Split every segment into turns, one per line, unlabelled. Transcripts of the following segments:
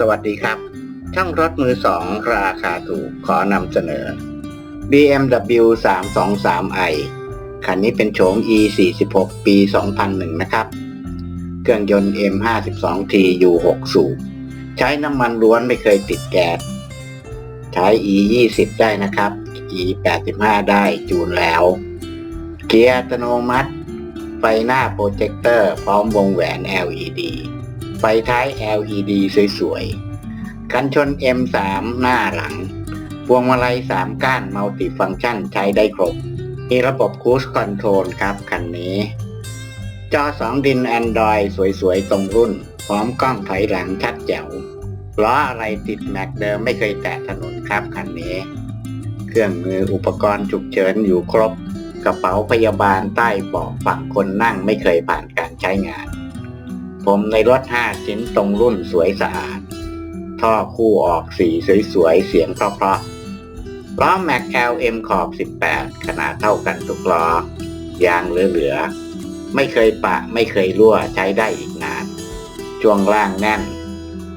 สวัสดีครับ ช่างรถมือสองราคาถูกขอนำเสนอ BMW 323i คันนี้เป็นโฉม E 4 6 ปี 2001 นะครับ เครื่องยนต์ M 5 2 T U 6 สูบใช้น้ำมันล้วนไม่เคยติดแก๊สใช้ E 20 ได้นะครับ E 85 ได้จูนแล้ว เกียร์อัตโนมัติ ไฟหน้าโปรเจคเตอร์พร้อมวงแหวน LED ฟท้าย LED สวยๆ กันชน M3 หน้าหลัง พวงมาลัย 3 ก้านมัลติฟังก์ชันใช้ได้ครบ มีระบบคู e คอนโทรลครับคันนี้ จอ 2 ดิน Android สวยๆ ตรงรุ่น พร้อมกล้องถอยหลังชัดแจ๋ว ล้ออะไรติดแม็กเดิมไม่เคยแตะถนนครับคันนี้ เครื่องมืออุปกรณ์ฉุกเฉินอยู่ครบ กระเป๋าพยาบาลใต้เบาะฝั่งคนนั่งไม่เคยผ่านการใช้งาน ผมในรถ5ชิ้นตรงรุ่นสวยสะอาด ท่อคู่ออกสีสวยๆ เสียงเพราะๆล้อแม็ก LM ขอบ 18 ขนาดเท่ากันทุกล้อยางเหลือๆ ไม่เคยปะไม่เคยรั่วใช้ได้อีกนานช่วงล่างแน่น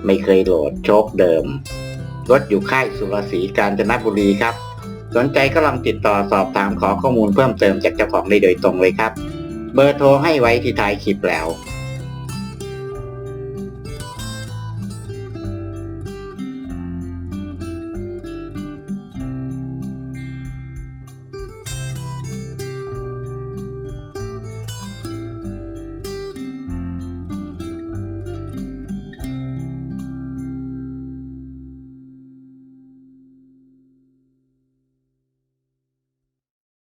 ไม่เคยโหลดโชคเดิม รถอยู่ค่ายสุรศรีกาญจนบุรีครับ สนใจก็ลองติดต่อสอบถามขอข้อมูลเพิ่มเติมจากเจ้าของได้โดยตรงเลยครับ เบอร์โทรให้ไว้ที่ท้ายคลิปแล้ว